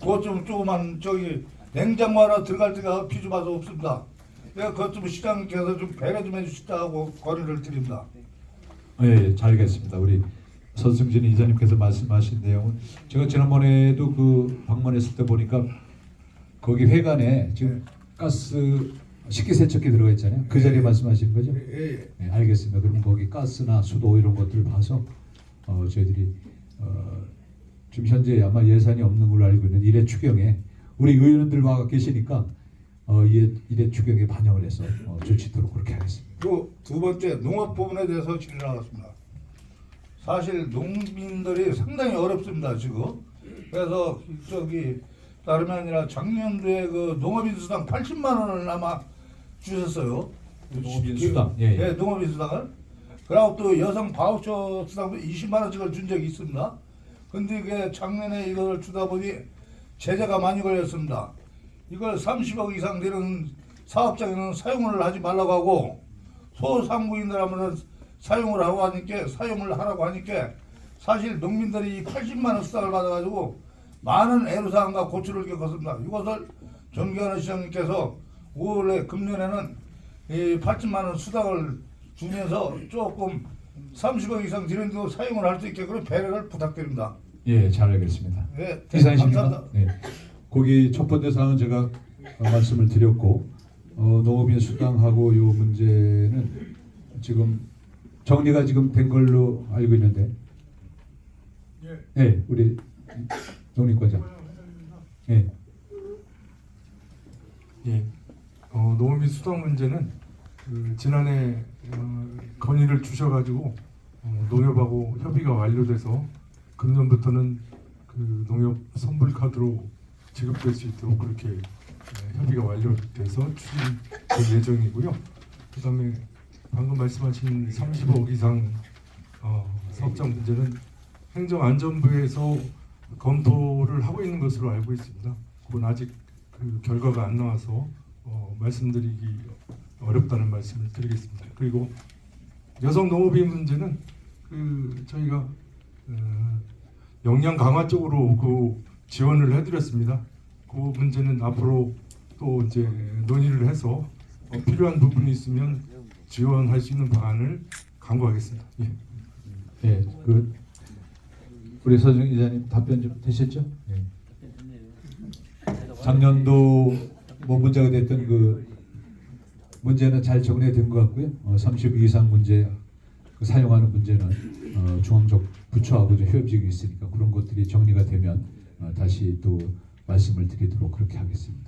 그것 좀 조그만 저기 냉장고 하나 들어갈 데가 비좀 봐서 없습니다. 내가 그것 좀 시장님께서 좀 배려 좀 해주시다고 건의를 드립니다. 예, 잘 알겠습니다. 우리 선승진 이사님께서 말씀하신 내용은 제가 지난번에도 그 방문했을 때 보니까 거기 회관에 지금 가스 식기세척기 들어가 있잖아요. 그 자리에 말씀하시는 거죠? 예, 예. 네, 알겠습니다. 그럼 거기 가스나 수도 이런 것들을 봐서 어, 저희들이 어, 지금 현재 아마 예산이 없는 걸로 알고 있는 일회 추경에 우리 의원들 와 계시니까 어, 이 일회 추경에 반영을 해서 어, 조치토록 그렇게 하겠습니다. 그두 번째 농업 부분에 대해서 질의하겠습니다. 사실 농민들이 상당히 어렵습니다 지금. 그래서 저기 다름이 아니라 작년도에 그 농업인수당 80만 원을 아마 주셨어요. 농업인수당, 예, 예. 예, 농업인수당을. 그리고 또 여성 바우처 수당도 20만 원씩을 준 적이 있습니다. 근데 이게 작년에 이걸 주다 보니 제재가 많이 걸렸습니다. 이걸 30억 이상 되는 사업장에는 사용을 하지 말라고 하고 소상공인들 하면은 사용을 하고 하니까 사용을 하라고 하니까 사실 농민들이 80만 원 수당을 받아가지고 많은 애로사항과 고초를 겪었습니다. 이것을 정기하는 시장님께서 올해 금년에는 이 80만 원 수당을 주면서 조금 30억 이상 드는데도 사용을 할 수 있게 그런 배려를 부탁드립니다. 예, 잘 알겠습니다. 예, 이상이십니까? 감사합니다. 네. 거기 첫 번째 사항은 제가 어, 말씀을 드렸고 어, 농업인 수당하고 요 문제는 지금 정리가 지금 된 걸로 알고 있는데 네, 우리 농림과장 네, 예. 어, 농업인 수당 문제는 그 지난해 어, 건의를 주셔가지고 어, 농협하고 협의가 완료돼서 금년부터는 그 농협 선불 카드로 지급될 수 있도록 그렇게 예, 협의가 완료돼서 추진될 예정이고요. 그다음에 방금 말씀하신 30억 이상 어, 사업장 문제는 행정안전부에서 검토를 하고 있는 것으로 알고 있습니다. 그건 아직 그 결과가 안 나와서 어, 말씀드리기 어렵다는 말씀을 드리겠습니다. 그리고 여성 농업인 문제는 그 저희가 어, 역량 강화 쪽으로 그 지원을 해드렸습니다. 그 문제는 앞으로 또 이제 논의를 해서 어, 필요한 부분이 있으면 지원할 수 있는 방안을 강구하겠습니다. 예. 예, 그 우리 서정 이사님 답변 좀 되셨죠? 예. 작년도 뭐 문제가 됐던 그 문제는 잘 정리된 것 같고요. 어, 30 이상 문제 그 사용하는 문제는 어, 중앙적 부처하고 좀 협의가 있으니까 그런 것들이 정리가 되면 어, 다시 또 말씀을 드리도록 그렇게 하겠습니다.